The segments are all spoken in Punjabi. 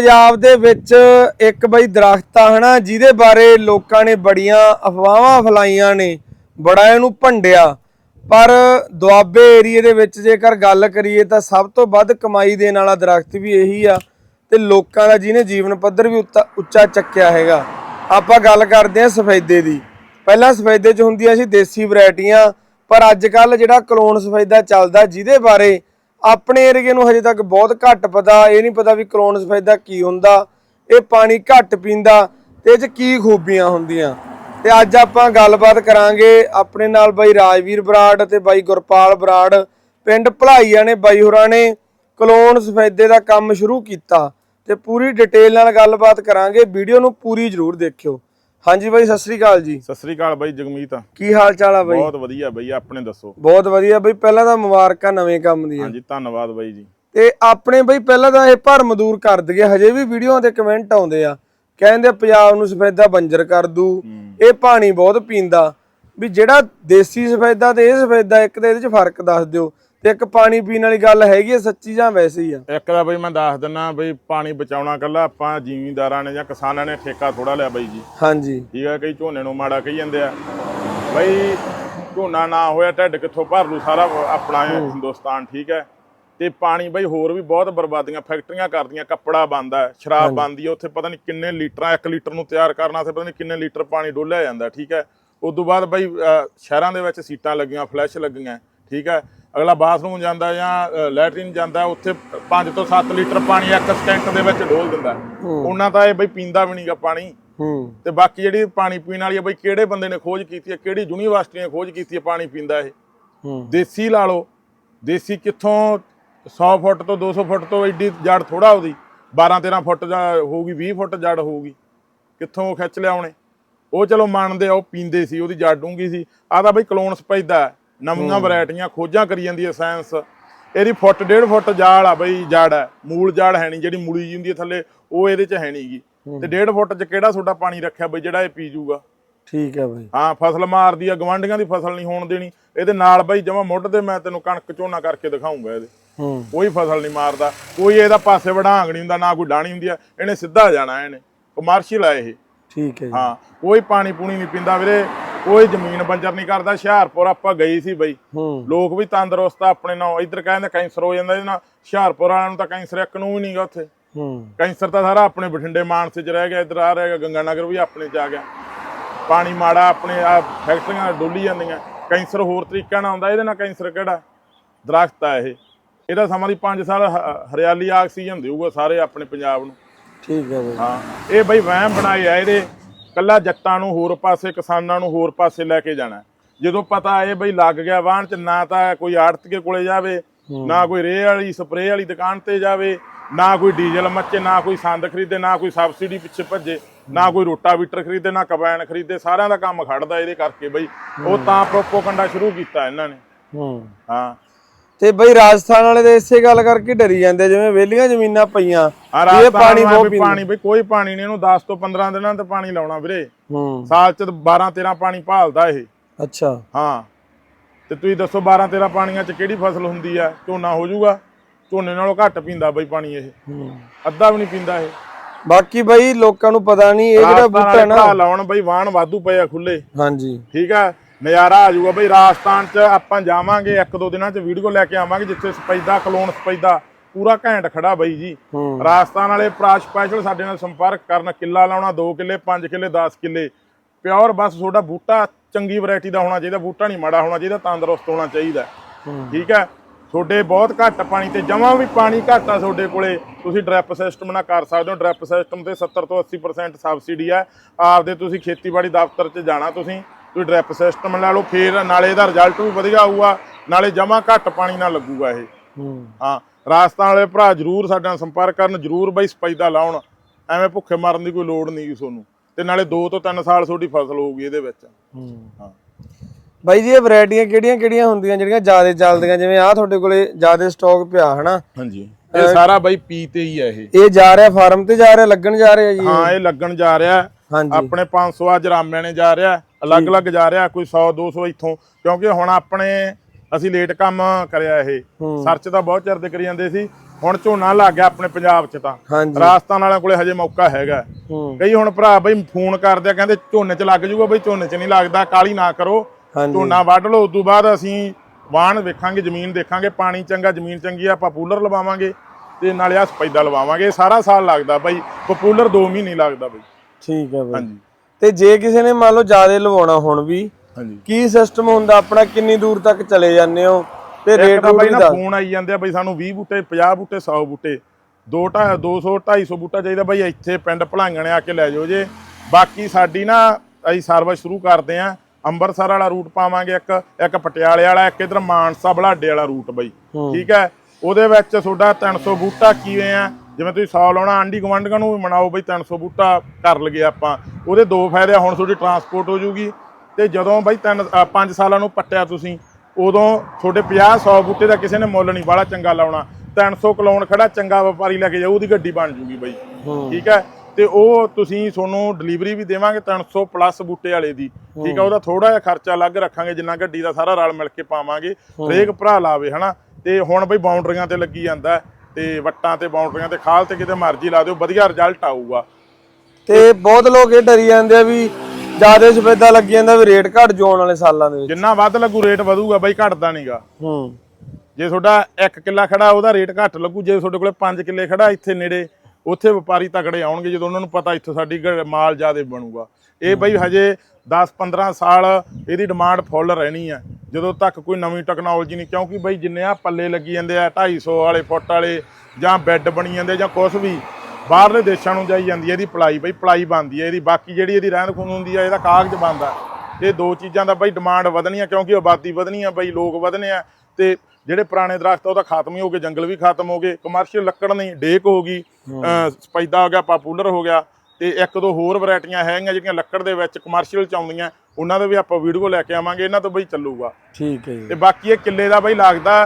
ਪੰਜਾਬ ਦੇ ਵਿੱਚ ਇੱਕ ਬਈ ਦਰਖਤ ਆ, ਹਨਾ, ਜਿਹਦੇ ਬਾਰੇ ਲੋਕਾਂ ਨੇ ਬੜੀਆਂ ਅਫਵਾਹਾਂ ਫਲਾਈਆਂ ਨੇ, ਬੜਾ ਇਹਨੂੰ ਭੰਡਿਆ। ਪਰ ਦੁਆਬੇ ਏਰੀਏ ਦੇ ਵਿੱਚ ਜੇਕਰ ਗੱਲ ਕਰੀਏ ਤਾਂ ਸਭ ਤੋਂ ਵੱਧ ਕਮਾਈ ਦੇਣ ਵਾਲਾ ਦਰਖਤ ਵੀ ਇਹੀ ਆ ਤੇ ਲੋਕਾਂ ਦਾ ਜਿਹਨੇ ਜੀਵਨ ਪੱਧਰ ਵੀ ਉੱਤਾ- ਉੱਚਾ ਚੱਕਿਆ ਹੈਗਾ। ਆਪਾਂ ਗੱਲ ਕਰਦੇ ਹਾਂ ਸਫੈਦੇ ਦੀ। ਪਹਿਲਾਂ ਸਫੈਦੇ 'ਚ ਹੁੰਦੀਆਂ ਸੀ ਦੇਸੀ ਵੈਰਾਈਟੀਆਂ, ਪਰ ਅੱਜ ਕੱਲ ਜਿਹੜਾ ਕਲੋਨ ਸਫੈਦਾ ਚੱਲਦਾ ਜਿਹਦੇ ਬਾਰੇ ਆਪਣੇ ਏਰੀਏ ਨੂੰ ਹਜੇ ਤੱਕ ਬਹੁਤ ਘੱਟ ਪਤਾ, ਇਹ ਨਹੀਂ ਪਤਾ ਵੀ ਕਲੋਨ ਸਫੈਦਾ ਕੀ ਹੁੰਦਾ, ਇਹ ਪਾਣੀ ਘੱਟ ਪੀਂਦਾ ਤੇ ਇਹ 'ਚ ਕੀ ਖੂਬੀਆਂ ਹੁੰਦੀਆਂ। ਤੇ ਅੱਜ ਆਪਾਂ ਗੱਲਬਾਤ ਕਰਾਂਗੇ ਆਪਣੇ ਨਾਲ ਬਾਈ ਰਾਜਵੀਰ ਬਰਾੜ ਤੇ ਬਾਈ ਗੁਰਪਾਲ ਬਰਾੜ, ਪਿੰਡ ਭਲਾਈਆਂ ਨੇ, ਬਾਈ ਹੋਰਾਂ ਨੇ ਕਲੋਨ ਸਫੈਦੇ ਦਾ ਕੰਮ ਸ਼ੁਰੂ ਕੀਤਾ। ਤੇ ਪੂਰੀ ਡਿਟੇਲ ਨਾਲ ਗੱਲਬਾਤ ਕਰਾਂਗੇ, ਵੀਡੀਓ ਨੂੰ ਪੂਰੀ ਜ਼ਰੂਰ ਦੇਖਿਓ। ਹਾਂਜੀ ਬਾਈ ਸਤਿ ਸ੍ਰੀ ਅਕਾਲ ਜੀ। ਸਤਿ ਸ੍ਰੀ ਅਕਾਲ ਬਾਈ ਜਗਮੀਤ। ਕੀ ਹਾਲ ਚਾਲ ਆ ਬਾਈ? ਬਹੁਤ ਵਧੀਆ ਬਾਈ ਆਪਣੇ ਦੱਸੋ। ਬਹੁਤ ਵਧੀਆ ਬਈ ਪਹਿਲਾਂ ਤਾਂ ਮੁਬਾਰਕਾਂ ਨਵੇਂ ਕੰਮ ਦੀਆਂ। ਹਾਂਜੀ ਧੰਨਵਾਦ ਬਾਈ ਜੀ। ਤੇ ਆਪਣੇ ਬਈ ਪਹਿਲਾਂ ਤਾਂ ਇਹ ਭਰ ਮਦੂਰ ਕਰ ਦਈਏ ਹਜੇ ਵੀ ਵੀਡੀਓਆਂ ਤੇ ਕਮੈਂਟ ਆਉਂਦੇ ਆ। ਕਹਿੰਦੇ ਪੰਜਾਬ ਨੂੰ ਸਫੈਦਾ ਬੰਜਰ ਕਰ ਦੂ। ਇਹ ਪਾਣੀ ਬਹੁਤ ਪੀਂਦਾ। ਵੀ ਜਿਹੜਾ ਦੇਸੀ ਸਫੈਦਾ ਤੇ ਇਹ ਸਫੈਦਾ ਇੱਕ ਦੇ ਇਹਦੇ ਚ ਫ਼ਰਕ ਦੱਸ ਦਿਓ। ਤੇ ਇੱਕ ਪਾਣੀ ਪੀਣ ਵਾਲੀ ਗੱਲ ਹੈਗੀ ਆ ਸੱਚੀ ਜਾਂ ਵੈਸੇ ਹੀ ਆ? ਇੱਕ ਦਾ ਬਾਈ ਮੈਂ ਦੱਸ ਦਿੰਨਾ ਬਈ ਪਾਣੀ ਬਚਾਉਣਾ ਕੱਲਾ ਆਪਾਂ ਜ਼ਿਮੀਂਦਾਰਾਂ ਨੇ ਜਾਂ ਕਿਸਾਨਾਂ ਨੇ ਠੇਕਾ ਥੋੜਾ ਲਿਆ ਬਾਈ ਜੀ। ਹਾਂਜੀ। ਠੀਕ ਹੈ ਕਈ ਝੋਨੇ ਨੂੰ ਮਾੜਾ ਕਹੀ ਜਾਂਦੇ ਆ। ਬਈ ਝੋਨਾ ਨਾ ਹੋਇਆ ਢਿੱਡ ਕਿੱਥੋਂ ਭਰ ਲੂ ਸਾਰਾ ਆਪਣਾ ਹਿੰਦੁਸਤਾਨ ਠੀਕ ਹੈ? ਤੇ ਪਾਣੀ ਬਈ ਹੋਰ ਵੀ ਬਹੁਤ ਬਰਬਾਦੀਆਂ ਫੈਕਟਰੀਆਂ ਕਰਦੀਆਂ ਕੱਪੜਾ ਬੰਦਾ ਸ਼ਰਾਬ ਬੰਦੀ ਉੱਥੇ ਪਤਾ ਨਹੀਂ ਕਿੰਨੇ ਲੀਟਰਾਂ 1 ਲੀਟਰ ਨੂੰ ਤਿਆਰ ਕਰਨ ਵਾਸਤੇ ਪਤਾ ਨਹੀਂ ਕਿੰਨੇ ਲੀਟਰ ਪਾਣੀ ਡੋਲਿਆ ਜਾਂਦਾ ਠੀਕ ਹੈ? ਉਸ ਤੋਂ ਬਾਅਦ ਬਈ ਸ਼ਹਿਰਾਂ ਦੇ ਵਿੱਚ ਸੀਟਾਂ ਲੱਗੀਆਂ ਫਲੈਸ਼ ਲੱਗੀਆਂ ਠੀਕ ਹੈ? ਅਗਲਾ ਬਾਥਰੂਮ ਜਾਂਦਾ ਜਾਂ ਲੈਟਰਿਨ ਜਾਂਦਾ ਉੱਥੇ 5 ਤੋਂ 7 ਲੀਟਰ ਪਾਣੀ ਇੱਕ ਸਟੈਂਟ ਦੇ ਵਿੱਚ ਡੋਲ ਦਿੰਦਾ। ਉਹਨਾਂ ਤਾਂ ਇਹ ਬਈ ਪੀਂਦਾ ਵੀ ਨਹੀਂਗਾ ਪਾਣੀ। ਹੂੰ। ਤੇ ਬਾਕੀ ਜਿਹੜੀ ਪਾਣੀ ਪੀਣ ਵਾਲੀ ਆ ਬਈ ਕਿਹੜੇ ਬੰਦੇ ਨੇ ਖੋਜ ਕੀਤੀ ਹੈ ਕਿਹੜੀ ਯੂਨੀਵਰਸਿਟੀ ਨੇ ਖੋਜ ਕੀਤੀ ਹੈ ਪਾਣੀ ਪੀਂਦਾ ਇਹ? ਹੂੰ। ਦੇਸੀ ਲਾ ਲਓ। ਦੇਸੀ ਕਿੱਥੋਂ 100 ਫੁੱਟ ਤੋਂ 200 ਫੁੱਟ ਤੋਂ ਐਡੀ ਜੜ ਥੋੜਾ ਉਹਦੀ। 12 13 ਫੁੱਟ ਹੋਊਗੀ 20 ਫੁੱਟ ਜੜ ਹੋਊਗੀ। ਕਿੱਥੋਂ ਖਿੱਚ ਲਿਆਉਣੇ ਉਹ ਚਲੋ ਮੰਨਦੇ ਆ ਉਹ ਪੀਂਦੇ ਸੀ ਉਹਦੀ ਜੜ ਡੂੰਗੀ ਸੀ। ਆਹ ਤਾਂ ਬਈ ਕਲੋਨ ਸਪੈਦਾ। ਨਵੀਆਂ ਵੈਰਾਈਟੀਆਂ ਖੋਜਾਂ ਕਰੀ ਜਾਂਦੀ ਹੈ ਸਾਇੰਸ। ਇਹਦੀ ਫੁੱਟ ਡੇਢ ਫੁੱਟ ਜਾਲ ਆ ਬਈ ਜੜ ਹੈ। ਮੂਲ ਜੜ ਹੈ ਨਹੀਂ ਜਿਹੜੀ ਮੂਲੀ ਜੀ ਹੁੰਦੀ ਹੈ ਥੱਲੇ ਉਹ ਇਹਦੇ 'ਚ ਹੈ ਨਹੀਂਗੀ ਤੇ ਡੇਢ ਫੁੱਟ 'ਚ ਕਿਹੜਾ ਤੁਹਾਡਾ ਪਾਣੀ ਰੱਖਿਆ ਬਈ ਜਿਹੜਾ ਇਹ ਪੀ ਜੂਗਾ ਠੀਕ ਹੈ ਬਾਈ। ਹਾਂ ਫਸਲ ਮਾਰਦੀ ਆ ਗਵਾਂਢੀਆਂ ਦੀ ਫਸਲ ਨਹੀਂ ਹੋਣ ਦੇਣੀ। ਇਹਦੇ ਨਾਲ ਬਈ ਜਮਾ ਮੁੱਢ ਦੇ ਮੈਂ ਤੈਨੂੰ ਕਣਕ ਝੋਨਾ ਕਰਕੇ ਦਿਖਾਉਂਗਾ ਇਹਦੇ। ਹੂੰ। ਕੋਈ ਫਸਲ ਨਹੀਂ ਮਾਰਦਾ। ਕੋਈ ਇਹਦਾ ਪਾਸੇ ਵਢਾਂਗ ਨਹੀਂ ਹੁੰਦਾ ਨਾ ਕੋਈ ਡਾਣੀ ਹੁੰਦੀ ਆ। ਇਹਨੇ ਸਿੱਧਾ ਜਾਣਾ ਇਹਨੇ। ਕਮਰਸ਼ੀਅਲ ਆ ਇਹ। ਠੀਕ ਹੈ ਹਾਂ ਕੋਈ ਪਾਣੀ ਪੂਣੀ ਨਹੀਂ ਪੀਂਦਾ ਵੀਰੇ। ਕੋਈ ਜ਼ਮੀਨ ਬੰਜਰ ਨਹੀਂ ਕਰਦਾ ਹੁਸ਼ਿਆਰਪੁਰ ਆਪਾਂ ਗਈ ਸੀ ਬਈ। ਲੋਕ ਵੀ ਤੰਦਰੁਸਤ ਆ ਆਪਣੇ ਨਾਲ। ਇੱਧਰ ਕਹਿੰਦੇ ਕੈਂਸਰ ਹੋ ਜਾਂਦਾ ਇਹਦੇ ਨਾਲ। ਹੁਸ਼ਿਆਰਪੁਰ ਵਾਲਿਆਂ ਨੂੰ ਤਾਂ ਕੈਂਸਰ ਇੱਕ ਨੂੰ ਵੀ ਨਹੀਂਗਾ ਉੱਥੇ। ਕੈਂਸਰ ਤਾਂ ਸਾਰਾ ਆਪਣੇ ਬਠਿੰਡੇ ਮਾਨਸੇ 'ਚ ਰਹਿ ਗਿਆ ਇੱਧਰ ਆ ਰਹਿ ਗਿਆ ਗੰਗਾ ਨਗਰ ਵੀ ਆਪਣੇ 'ਚ ਆ ਗਿਆ। ਪਾਣੀ ਮਾੜਾ ਆਪਣੇ ਆ ਫੈਕਟਰੀਆਂ ਡੋਲੀ ਜਾਂਦੀਆਂ। ਕੈਂਸਰ ਹੋਰ ਤਰੀਕਿਆਂ ਨਾਲ ਆਉਂਦਾ ਇਹਦੇ ਨਾਲ ਕੈਂਸਰ ਕਿਹੜਾ? ਦਰਖਤ ਆ ਇਹ। ਇਹਦਾ ਸਮਾਂ ਦੀ 5 ਸਾਲ ਹਰਿਆਲੀ ਆਕਸੀਜਨ ਦੇਊਗਾ ਸਾਰੇ ਆਪਣੇ ਪੰਜਾਬ ਨੂੰ। ਠੀਕ ਹੈ ਬਾਈ। ਹਾਂ ਇਹ ਬਈ ਵਹਿਮ ਬਣਾਏ ਆ ਇਹਦੇ। ਕੱਲਾ ਜੱਟਾਂ ਨੂੰ ਹੋਰ ਪਾਸੇ ਕਿਸਾਨਾਂ ਨੂੰ ਹੋਰ ਪਾਸੇ ਲੈ ਕੇ ਜਾਣਾ। ਜਦੋਂ ਪਤਾ ਇਹ ਬਈ ਲੱਗ ਗਿਆ ਵਾਹਣ ਚ ਨਾ ਤਾਂ ਕੋਈ ਆੜਤਕੇ ਕੋਲੇ ਜਾਵੇ ਨਾ ਕੋਈ ਰੇਹ ਵਾਲੀ ਸਪਰੇਅ ਵਾਲੀ ਦੁਕਾਨ ਤੇ ਜਾਵੇ ਨਾ ਕੋਈ ਡੀਜ਼ਲ ਮੱਚੇ ਨਾ ਕੋਈ ਸੰਦ ਖਰੀਦੇ ਨਾ ਕੋਈ ਸਬਸਿਡੀ ਪਿੱਛੇ ਭੱਜੇ ਨਾ ਕੋਈ ਰੋਟਾਵੀਟਰ ਖਰੀਦੇ ਨਾ ਕਬੈਨ ਖਰੀਦੇ ਸਾਰਿਆਂ ਦਾ ਕੰਮ ਖੜਦਾ ਇਹਦੇ ਕਰਕੇ ਬਈ। ਉਹ ਤਾਂ ਪ੍ਰੋਪੋਗੰਡਾ ਸ਼ੁਰੂ ਕੀਤਾ ਇਹਨਾਂ ਨੇ। ਹੂੰ। ਹਾਂ। ਤੇ ਬਈ ਰਾਜਸਥਾਨ ਵਾਲੇ ਦੇ ਇਸੇ ਗੱਲ ਕਰਕੇ ਡਰੀ ਜਾਂਦੇ ਜਿਵੇਂ ਵਿਹਲੀਆਂ ਜ਼ਮੀਨਾਂ ਪਈਆਂ ਇਹ ਪਾਣੀ ਬਹੁਤ ਪਾਣੀ ਬਈ ਕੋਈ ਪਾਣੀ ਨਹੀਂ ਇਹਨੂੰ 10 ਤੋਂ 15 ਦਿਨਾਂ ਤੇ ਪਾਣੀ ਲਾਉਣਾ ਵੀਰੇ। ਹੂੰ। ਸਾਲ ਚ 12 13 ਪਾਣੀ ਭਾਲਦਾ ਇਹ। ਅੱਛਾ। ਹਾਂ। ਤੇ ਤੁਸੀਂ ਦੱਸੋ 12 13 ਪਾਣੀਆਂ ਚ ਕਿਹੜੀ ਫਸਲ ਹੁੰਦੀ ਆ? ਝੋਨਾ ਹੋ ਜਾਊਗਾ। ਝੋਨੇ ਨਾਲੋਂ ਘੱਟ ਪੀਂਦਾ ਬਈ ਪਾਣੀ ਇਹ। ਹੂੰ। ਅੱਧਾ ਵੀ ਨਹੀਂ ਪੀਂਦਾ ਇਹ। ਬਾਕੀ ਬਈ ਲੋਕਾਂ ਨੂੰ ਪਤਾ ਨਹੀਂ ਇਹ ਜਿਹੜਾ ਬੂਟਾ ਨਾ ਲਾਉਣ ਬਈ ਵਾਹਣ ਵਾਧੂ ਪਏ ਆ ਖੁੱਲੇ ਹਾਂਜੀ। ਠੀਕ ਆ? ਨਜ਼ਾਰਾ ਆ ਜਾਊਗਾ ਬਈ ਰਾਜਸਥਾਨ ਚ ਆਪਾਂ ਜਾਵਾਂਗੇ ਇੱਕ ਦੋ ਦਿਨਾਂ ਚ ਵੀਡੀਓ ਲੈ ਕੇ ਆਵਾਂਗੇ ਜਿੱਥੇ ਸਪੈਦਾ ਕਲੋਨ ਸਪੈਦਾ ਪੂਰਾ ਘੈਂਟ ਖੜਾ ਬਈ ਜੀ। ਰਾਜਸਥਾਨ ਵਾਲੇ ਭਰਾ ਸਪੈਸ਼ਲ ਸਾਡੇ ਨਾਲ ਸੰਪਰਕ ਕਰਨ ਕਿੱਲਾ ਲਾਉਣਾ 2 ਕਿੱਲੇ 5 ਕਿੱਲੇ 10 ਕਿੱਲੇ। ਪਿਓਰ ਬਸ ਤੁਹਾਡਾ ਬੂਟਾ ਚੰਗੀ ਵੈਰਾਈਟੀ ਦਾ ਹੋਣਾ ਚਾਹੀਦਾ ਬੂਟਾ ਨਹੀਂ ਮਾੜਾ ਹੋਣਾ ਚਾਹੀਦਾ ਤੰਦਰੁਸਤ ਹੋਣਾ ਚਾਹੀਦਾ। ਠੀਕ ਹੈ? ਤੁਹਾਡੇ ਬਹੁਤ ਘੱਟ ਪਾਣੀ ਤੇ ਜਮਾਂ ਵੀ ਪਾਣੀ ਘੱਟ ਆ ਤੁਹਾਡੇ ਕੋਲੇ ਤੁਸੀਂ ਡ੍ਰਿਪ ਸਿਸਟਮ ਨਾਲ ਕਰ ਸਕਦੇ ਹੋ ਡ੍ਰਿਪ ਸਿਸਟਮ ਤੇ 70 ਤੋਂ 80% ਸਬਸਿਡੀ ਹੈ ਆਪਦੇ ਤੁਸੀਂ ਖੇਤੀਬਾੜੀ ਦਫ਼ਤਰ 'ਚ ਜਾਣਾ ਤੁਸੀਂ। ਤੁਸੀਂ ਡ੍ਰਿਪ ਸਿਸਟਮ ਲੈ ਲਓ ਫੇਰ ਨਾਲੇ ਇਹਦਾ ਰਿਜ਼ਲਟ ਵੀ ਵਧੀਆ ਆਊਗਾ ਨਾਲੇ ਜਮਾਂ ਘੱਟ ਪਾਣੀ ਨਾਲ ਲੱਗੂਗਾ ਇਹ। ਹੂੰ। ਰਾਜਸਥਾਨ ਵਾਲੇ ਭਰਾ ਜਰੂਰ ਸਾਡੇ ਨਾਲ ਸੰਪਰਕ ਕਰਨ ਜਰੂਰ ਬਈ ਸਪੈਦਾ ਲਾਉਣ। ਐਵੇਂ ਭੁੱਖੇ ਮਰਨ ਦੀ ਕੋਈ ਲੋੜ ਨਹੀਂ ਤੁਹਾਨੂੰ ਤੇ ਨਾਲੇ 2 ਤੋਂ 3 ਸਾਲ ਤੁਹਾਡੀ ਫਸਲ ਹੋਊਗੀ ਇਹਦੇ ਵਿੱਚ। ਹੂੰ। ਬਾਈ ਜੀ ਇਹ ਵੈਰਾਈਟੀਆਂ ਕਿਹੜੀਆਂ ਕਿਹੜੀਆਂ ਹੁੰਦੀਆਂ ਜਿਹੜੀਆਂ ਜ਼ਿਆਦਾ ਚੱਲਦੀਆਂ? ਜਿਵੇਂ ਆ ਤੁਹਾਡੇ ਕੋਲੇ ਜ਼ਿਆਦਾ ਸਟਾਕ ਪਿਆ ਹਨਾ? ਹਾਂਜੀ। ਇਹ ਸਾਰਾ ਬਈ ਪੀ ਤੇ ਹੀ ਹੈ ਇਹ। ਇਹ ਜਾ ਰਿਹਾ ਫਾਰਮ ਤੇ ਜਾ ਰਿਹਾ ਲੱਗਣ ਜਾ ਰਿਹਾ ਜੀ? ਹਾਂ ਇਹ ਲੱਗਣ ਜਾ ਰਿਹਾ। ਆਪਣੇ 500 ਅੱਜ ਰਾਮਿਆਂ ਨੇ ਜਾ ਰਿਹਾ ਅਲੱਗ-ਅਲੱਗ ਜਾ ਰਿਹਾ ਕੋਈ 100 200 ਇੱਥੋਂ। ਕਿਉਂਕਿ ਹੁਣ ਆਪਣੇ ਅਸੀਂ ਲੇਟ ਕੰਮ ਕਰਿਆ ਇਹ। ਸਰਚ ਤਾਂ ਬਹੁਤ ਚਿਰ ਦੇ ਕਰੀ ਜਾਂਦੇ ਸੀ ਹੁਣ ਝੋਨਾ ਲੱਗ ਗਿਆ ਆਪਣੇ ਪੰਜਾਬ 'ਚ ਤਾਂ। ਰਾਜਸਥਾਨ ਵਾਲਿਆਂ ਕੋਲੇ ਹਜੇ ਮੌਕਾ ਹੈਗਾ। ਕਈ ਹੁਣ ਭਰਾ ਬਈ ਫੋਨ ਕਰਦੇ ਆ ਕਹਿੰਦੇ ਝੋਨੇ 'ਚ ਲੱਗ ਜੂਗਾ ਬਈ ਝੋਨੇ 'ਚ ਨਹੀਂ ਲੱਗਦਾ ਕਾਲੀ ਨਾ ਕਰੋ। ਝੋਨਾ ਵੱਢ ਲਓ ਉਦੋਂ ਬਾਅਦ ਅਸੀਂ ਵਾਹਣ ਵੇਖਾਂਗੇ ਜ਼ਮੀਨ ਦੇਖਾਂਗੇ ਪਾਣੀ ਚੰਗਾ ਜ਼ਮੀਨ ਚੰਗੀ ਆ ਆਪਾਂ ਪੂਲਰ ਲਵਾਵਾਂਗੇ। ਤੇ ਨਾਲੇ ਆ ਸਪੈਦਾ ਲਵਾਵਾਂਗੇ ਸਾਰਾ ਸਾਲ ਲੱਗਦਾ ਬਈ ਪਪੂਲਰ 2 ਮਹੀਨੇ ਲੱਗਦਾ ਬਈ। ਠੀਕ ਹੈ ਬਾਈ। ਹਾਂਜੀ। ਤੇ ਜੇ ਕਿਸੇ ਨੇ ਮੰਨ ਲਓ ਜ਼ਿਆਦਾ ਲਵਾਉਣਾ ਹੁਣ ਵੀ ਹਾਂਜੀ। ਕੀ ਸਿਸਟਮ ਹੁੰਦਾ? ਆਪਣਾ ਕਿੰਨੀ ਦੂਰ ਤੱਕ ਚਲੇ ਜਾਂਦੇ ਹੋ? ਤੇ ਰੇਟ ਬਈ ਵੀ ਨਾ ਦੱਸ। ਫੋਨ ਆਈ ਜਾਂਦੇ ਆ ਬਈ ਸਾਨੂੰ 20 ਬੂਟੇ 50 ਬੂਟੇ 100 ਬੂਟੇ। 2 200 250 ਬੂਟਾ ਚਾਹੀਦਾ ਬਈ ਇੱਥੇ ਪਿੰਡ ਭਲਾਈਆਂ ਆ ਕੇ ਲੈ ਜਾਓ ਜੇ। ਬਾਕੀ ਸਾਡੀ ਨਾ ਅਸੀਂ ਸਰਵਿਸ ਸ਼ੁਰੂ ਕਰਦੇ ਆ। ਅੰਮ੍ਰਿਤਸਰ ਵਾਲਾ ਰੂਟ ਪਾਵਾਂਗੇ ਇੱਕ ਇੱਕ ਪਟਿਆਲੇ ਵਾਲਾ ਇੱਕ ਇਧਰ ਮਾਨਸਾ ਬਲਾਡੇ ਵਾਲਾ ਰੂਟ ਬਈ। ਠੀਕ ਹੈ? ਉਹਦੇ ਵਿੱਚ ਤੁਹਾਡਾ 300 ਬੂਟਾ ਕਿਵੇਂ ਆ? ਜਿਵੇਂ ਤੁਸੀਂ 100 ਲਾਉਣਾ ਆਂਢੀ ਗੁਆਂਢੀਆਂ ਨੂੰ ਵੀ ਮਨਾਓ ਬਈ 300 ਬੂਟਾ ਕਰ ਲਗੇ ਆਪਾਂ। ਉਹਦੇ ਦੋ ਫਾਇਦੇ ਹੁਣ ਤੁਹਾਡੀ ਟਰਾਂਸਪੋਰਟ ਹੋ ਜੂਗੀ ਤੇ ਜਦੋਂ ਬਈ 3 5 ਸਾਲਾਂ ਨੂੰ ਪੱਟਿਆ ਤੁਸੀਂ ਉਦੋਂ ਤੁਹਾਡੇ 50 100 ਬੂਟੇ ਦਾ ਕਿਸੇ ਨੇ ਮੁੱਲ ਨਹੀਂ ਬਾਲਾ ਚੰਗਾ ਲਾਉਣਾ। 300 ਕਲੋਨ ਖੜਾ ਚੰਗਾ ਵਪਾਰੀ ਲੈ ਕੇ ਜਾਊ ਉਹਦੀ ਗੱਡੀ ਬਣ ਜੂਗੀ ਬਈ। ਠੀਕ ਹੈ? ਤੇ ਉਹ ਤੁਸੀਂ ਤੁਹਾਨੂੰ ਡਿਲੀਵਰੀ ਵੀ ਦੇਵਾਂਗੇ 300 ਪਲੱਸ ਬੂਟੇ ਵਾਲੇ ਦੀ। ਠੀਕ ਹੈ? ਉਹਦਾ ਥੋੜਾ ਜਿਹਾ ਖਰਚਾ ਅਲੱਗ ਰੱਖਾਂਗੇ ਜਿੰਨਾ ਗੱਡੀ ਦਾ ਸਾਰਾ ਰਲ ਮਿਲ ਕੇ ਪਾਵਾਂਗੇ। ਹਰੇਕ ਭਰਾ ਲਾਵੇ ਹਨਾ? ਤੇ ਹੁਣ ਬਈ ਬਾਉਂਡਰੀਆਂ ਤੇ ਲੱਗੀ ਜਾਂਦਾ। ਤੇ ਵੱਟਾਂ ਤੇ ਬਾਉਂਡਰੀਆਂ ਤੇ ਖਾਲ ਤੇ ਕਿਤੇ ਮਰਜ਼ੀ ਲਾ ਦਿਓ ਵਧੀਆ ਰਿਜ਼ਲਟ ਆਊਗਾ। ਤੇ ਬਹੁਤ ਲੋਕ ਇਹ ਡਰੀ ਜਾਂਦੇ ਆ ਵੀ ਜ਼ਿਆਦਾ ਸਫੇਦਾ ਲੱਗੀ ਜਾਂਦਾ ਵੀ ਰੇਟ ਘਟ ਜਾਣ ਵਾਲੇ ਸਾਲਾਂ ਦੇ ਵਿੱਚ। ਜਿੰਨਾ ਵੱਧ ਲੱਗੂ ਰੇਟ ਵਧੂਗਾ ਬਈ ਘਟਦਾ ਨਹੀਂਗਾ ਹੂੰ। ਜੇ ਤੁਹਾਡਾ 1 ਕਿੱਲਾ ਖੜਾ ਉਹਦਾ ਰੇਟ ਘੱਟ ਲੱਗੂ। ਜੇ ਤੁਹਾਡੇ ਕੋਲੇ 5 ਕਿੱਲੇ ਖੜਾ ਇੱਥੇ ਨੇੜੇ ਉੱਥੇ ਵਪਾਰੀ ਤਕੜੇ ਆਉਣਗੇ ਜਦੋਂ ਉਹਨਾਂ ਨੂੰ ਪਤਾ ਇੱਥੋਂ ਸਾਡੀ ਮਾਲ ਜ਼ਿਆਦੇ ਬਣੂਗਾ। ਇਹ ਬਈ ਹਜੇ 10-15 ਸਾਲ ਇਹਦੀ ਡਿਮਾਂਡ ਫੁੱਲ ਰਹਿਣੀ ਆ। ਜਦੋਂ ਤੱਕ ਕੋਈ ਨਵੀਂ ਟੈਕਨੋਲੋਜੀ ਨਹੀਂ ਕਿਉਂਕਿ ਬਈ ਜਿੰਨੇ ਆ ਪੱਲੇ ਲੱਗੀ ਜਾਂਦੇ ਆ 250 ਵਾਲੇ ਫੁੱਟ ਵਾਲੇ ਜਾਂ ਬੈੱਡ ਬਣੀ ਜਾਂਦੇ ਜਾਂ ਕੁਝ ਵੀ ਬਾਹਰਲੇ ਦੇਸ਼ਾਂ ਨੂੰ ਜਾਈ ਜਾਂਦੀ ਹੈ ਇਹਦੀ ਪਲਾਈ ਬਈ ਪਲਾਈ ਬਣਦੀ ਹੈ ਇਹਦੀ ਬਾਕੀ ਜਿਹੜੀ ਇਹਦੀ ਰਹਿੰਦ ਖੂੰਦ ਹੁੰਦੀ ਆ ਇਹਦਾ ਕਾਗਜ਼ ਬਣਦਾ। ਇਹ ਦੋ ਚੀਜ਼ਾਂ ਦਾ ਬਈ ਡਿਮਾਂਡ ਵਧਣੀ ਆ ਕਿਉਂਕਿ ਆਬਾਦੀ ਵਧਣੀ ਆ ਬਈ ਲੋਕ ਵਧਣੇ ਆ ਤੇ ਜਿਹੜੇ ਪੁਰਾਣੇ ਦਰਖਤ ਆ ਉਹਦਾ ਖਾਤਮ ਹੀ ਹੋ ਗਏ ਜੰਗਲ ਵੀ ਖਾਤਮ ਹੋ ਗਏ ਕਮਰਸ਼ੀਅਲ ਲੱਕੜ ਨਹੀਂ ਡੇਕ ਹੋ ਗਈ ਸਪੈਦਾ ਹੋ ਗਿਆ ਪਾਪੂਲਰ ਹੋ ਗਿਆ ਤੇ ਇੱਕ ਦੋ ਹੋਰ ਵੈਰਾਈਟੀਆਂ ਹੈਗੀਆਂ ਜਿਹੜੀਆਂ ਲੱਕੜ ਦੇ ਵਿੱਚ ਕਮਰਸ਼ੀਅਲ ਚ ਆਉਂਦੀਆਂ ਉਹਨਾਂ ਦੇ ਵੀ ਆਪਾਂ ਵੀਡੀਓ ਲੈ ਕੇ ਆਵਾਂਗੇ ਇਹਨਾਂ ਤੋਂ ਬਈ ਚੱਲੂਗਾ। ਠੀਕ ਹੈ ਜੀ। ਤੇ ਬਾਕੀ ਇਹ ਕਿੱਲੇ ਦਾ ਬਈ ਲੱਗਦਾ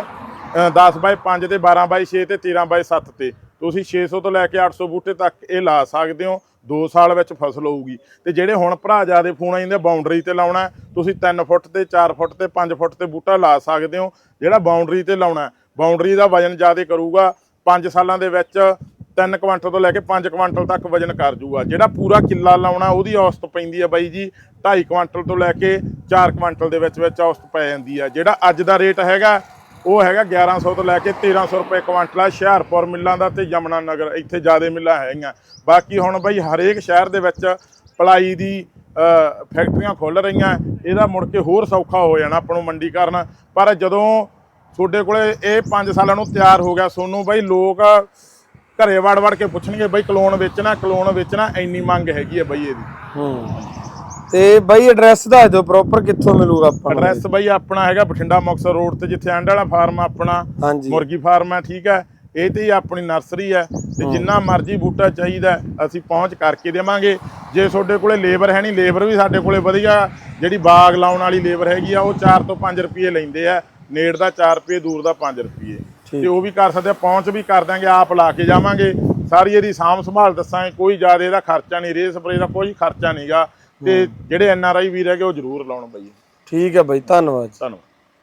ਅਹ 10 ਬਾਈ 5 ਤੇ 12 ਬਾਈ 6 ਤੇ 13 ਬਾਈ 7 ਤੇ। ਤੁਸੀਂ 600 ਤੋਂ ਲੈ ਕੇ 800 ਬੂਟੇ ਤੱਕ ਇਹ ਲਾ ਸਕਦੇ ਹੋ 2 ਸਾਲ ਵਿੱਚ ਫਸਲ ਹੋਊਗੀ। ਤੇ ਜਿਹੜੇ ਹੁਣ ਭਰਾ ਜਿਆਦੇ ਫੋਨ ਆਈਂਦੇ ਬਾਉਂਡਰੀ ਤੇ ਲਾਉਣਾ ਤੁਸੀਂ 3 ਫੁੱਟ ਤੇ 4 ਫੁੱਟ ਤੇ 5 ਫੁੱਟ ਤੇ ਬੂਟਾ ਲਾ ਸਕਦੇ ਹੋ। ਜਿਹੜਾ ਬਾਉਂਡਰੀ ਤੇ ਲਾਉਣਾ ਬਾਉਂਡਰੀ ਦਾ ਵਜਨ ਜਿਆਦੇ ਕਰੂਗਾ 5 ਸਾਲਾਂ ਦੇ ਵਿੱਚ 3 ਕੁਆਂਟਲ ਤੋਂ ਲੈ ਕੇ 5 ਕੁਆਂਟਲ ਤੱਕ ਵਜਨ ਕਰ ਜੂਗਾ। ਜਿਹੜਾ ਪੂਰਾ ਕਿੱਲਾ ਲਾਉਣਾ, ਉਹਦੀ ਔਸਤ ਪੈਂਦੀ ਹੈ ਬਾਈ ਜੀ। 2.5 ਕੁਆਂਟਲ ਤੋਂ ਲੈ ਕੇ 4 ਕੁਆਂਟਲ ਦੇ ਵਿੱਚ ਵਿੱਚ ਔਸਤ ਪੈ ਜਾਂਦੀ ਹੈ ਜਿਹੜਾ ਅੱਜ ਦਾ ਰੇਟ ਹੈਗਾ, ਉਹ ਹੈਗਾ 1100 ਤੋਂ ਲੈ ਕੇ 1300 ਰੁਪਏ ਕੁਆਂਟਲ ਆ ਹੁਸ਼ਿਆਰਪੁਰ ਮਿੱਲਾਂ ਦਾ ਤੇ ਯਮਨਾ ਨਗਰ। ਇੱਥੇ ਜ਼ਿਆਦਾ ਮਿੱਲਾਂ ਹੈਗੀਆਂ। ਬਾਕੀ ਹੁਣ ਬਈ ਹਰੇਕ ਸ਼ਹਿਰ ਦੇ ਵਿੱਚ ਪਲਾਈ ਦੀ ਫੈਕਟਰੀਆਂ ਖੁੱਲ ਰਹੀਆਂ। ਇਹਦਾ ਮੁੜ ਕੇ ਹੋਰ ਸੌਖਾ ਹੋ ਜਾਣਾ ਆਪਾਂ ਨੂੰ ਮੰਡੀਕਰਨ ਪਰ ਜਦੋਂ ਤੁਹਾਡੇ ਕੋਲੇ ਇਹ 5 ਸਾਲਾਂ ਨੂੰ ਤਿਆਰ ਹੋ ਗਿਆ, ਸੋਨੂੰ ਬਈ ਲੋਕ ਘਰੇ ਵੜ ਵੜ ਕੇ ਪੁੱਛਣਗੇ ਬਈ ਕਲੋਨ ਵੇਚਣਾ ਕਲੋਨ ਵੇਚਣਾ ਇੰਨੀ ਮੰਗ ਹੈਗੀ ਹੈ ਬਈ ਇਹਦੀ। ਹੂੰ। ਤੇ ਬਾਈ ਐਡਰੈਸ ਦੱਸ ਦਿਓ ਪ੍ਰੋਪਰ ਕਿੱਥੋਂ ਮਿਲੂਗਾ ਆਪਾਂ ਨੂੰ। ਐਡਰੈਸ ਬਈ ਆਪਣਾ ਹੈਗਾ ਬਠਿੰਡਾ ਮੁਕਤਸਰ ਰੋਡ ਤੇ ਜਿੱਥੇ ਐਂਡ ਵਾਲਾ ਫਾਰਮ ਆ ਆਪਣਾ। ਹਾਂਜੀ। ਮੁਰਗੀ ਫਾਰਮ ਹੈ ਠੀਕ ਹੈ ਇਹ ਤੇ ਹੀ ਆਪਣੀ ਨਰਸਰੀ ਹੈ ਤੇ ਜਿੰਨਾ ਮਰਜ਼ੀ ਬੂਟਾ ਚਾਹੀਦਾ ਹੈ, ਅਸੀਂ ਪਹੁੰਚ ਕਰਕੇ ਦੇਵਾਂਗੇ। ਜੇ ਤੁਹਾਡੇ ਕੋਲੇ ਲੇਬਰ ਹੈ ਨਹੀਂ ਲੇਬਰ ਵੀ ਸਾਡੇ ਕੋਲੇ ਵਧੀਆ। ਜਿਹੜੀ ਬਾਗ ਲਾਉਣ ਵਾਲੀ ਲੇਬਰ ਹੈਗੀ ਆ ਉਹ 4 ਤੋਂ 5 ਰੁਪਏ ਲੈਂਦੇ ਆ। ਨੇੜ ਦਾ 4 ਰੁਪਏ ਦੂਰ ਦਾ 5 ਰੁਪਏ। ਤੇ ਉਹ ਵੀ ਕਰ ਸਕਦੇ ਆ ਪਹੁੰਚ ਵੀ ਕਰ ਦਾਂਗੇ ਆਪ ਲਾ ਕੇ ਜਾਵਾਂਗੇ। ਸਾਰੀ ਇਹਦੀ ਸਾਂਭ ਸੰਭਾਲ ਦੱਸਾਂਗੇ ਕੋਈ ਜ਼ਿਆਦਾ ਇਹਦਾ ਖਰਚਾ ਨਹੀਂ ਰੇ ਸਪਰੇ ਦਾ ਕੋਈ ਖਰਚਾ ਨਹੀਂਗਾ ਤੇ ਜਿਹੜੇ ਐਨ ਆਰ ਆਈ ਵੀਰ ਹੈਗੇ ਉਹ ਜ਼ਰੂਰ ਲਾਉਣ ਬਈ। ਠੀਕ ਹੈ ਬਾਈ ਧੰਨਵਾਦ ਧੰਨਵਾਦ।